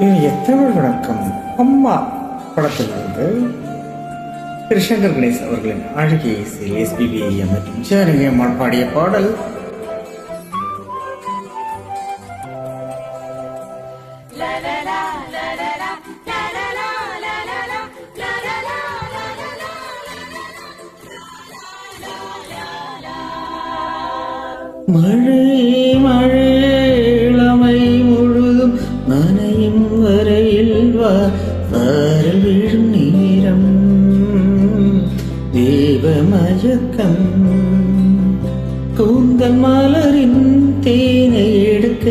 இனிய தமிழ் வணக்கம்? அம்மா படத்திலிருந்து திரு சங்கர் கணேஷ் அவர்களின் அழகிய இசையில் எஸ்பிபி மற்றும் ஜானகி பாடிய பாடல். மழை மழை. மயக்கம் கூந்தல் மலரின் தேனை எடுக்க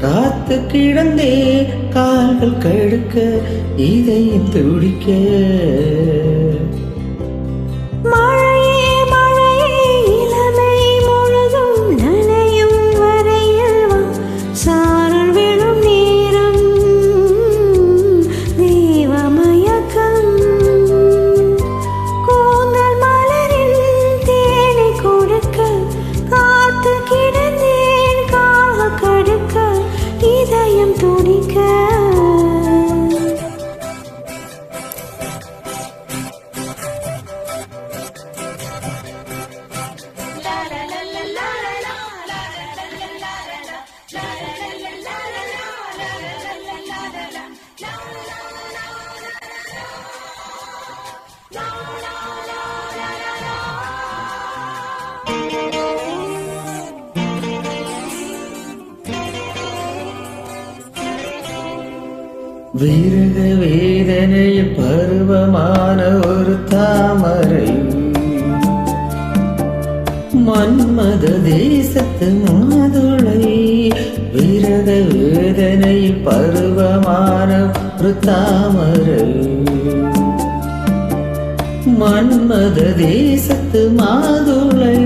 காத்து கிடந்தே கால்கள் கடுக்க இதயம் துடிக்க. விரக வேதனையில் பருவமான ஒரு தாமரை. மன்மத தேசத்து மாதுளை விரக வேதனையில் பருவமான ஒரு தாமரை மன்மத தேசத்து மாதுளை.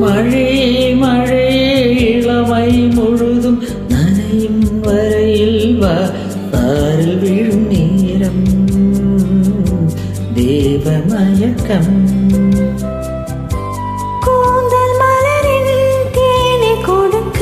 மழை மழை இளமை முழுதும் நனையும் வரையில் வா. விழும் நேரம் தேவ மயக்கம் கூந்தல் மலரின் தேனை கொடுக்க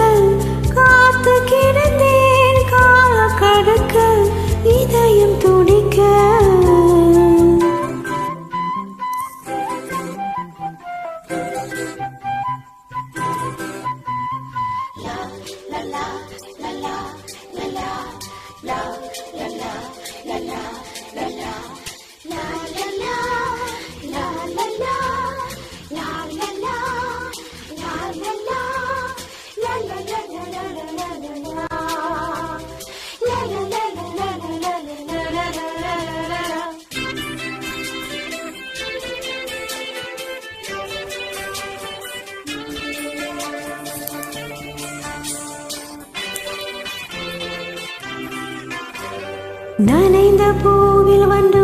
நனைந்த பூவில் வந்து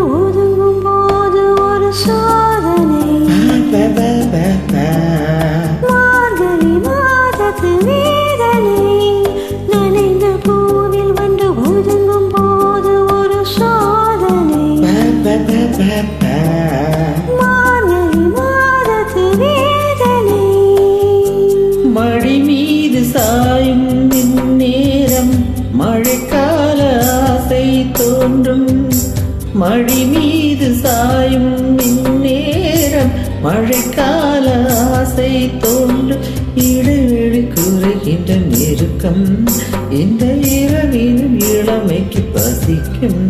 மீது சாயும் நேரம் மழைக்கால ஆசை தோன்றும் இடைவெளி குறைகின்ற நெருக்கம் இந்த இரவின் இளமைக்கு பசிக்கும்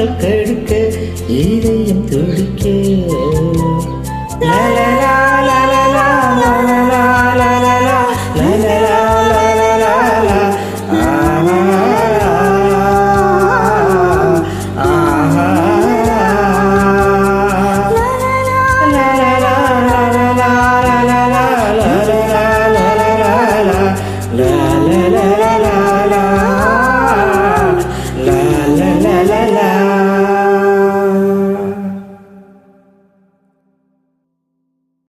நாட்கள் கழுக்க இதயம் தொழு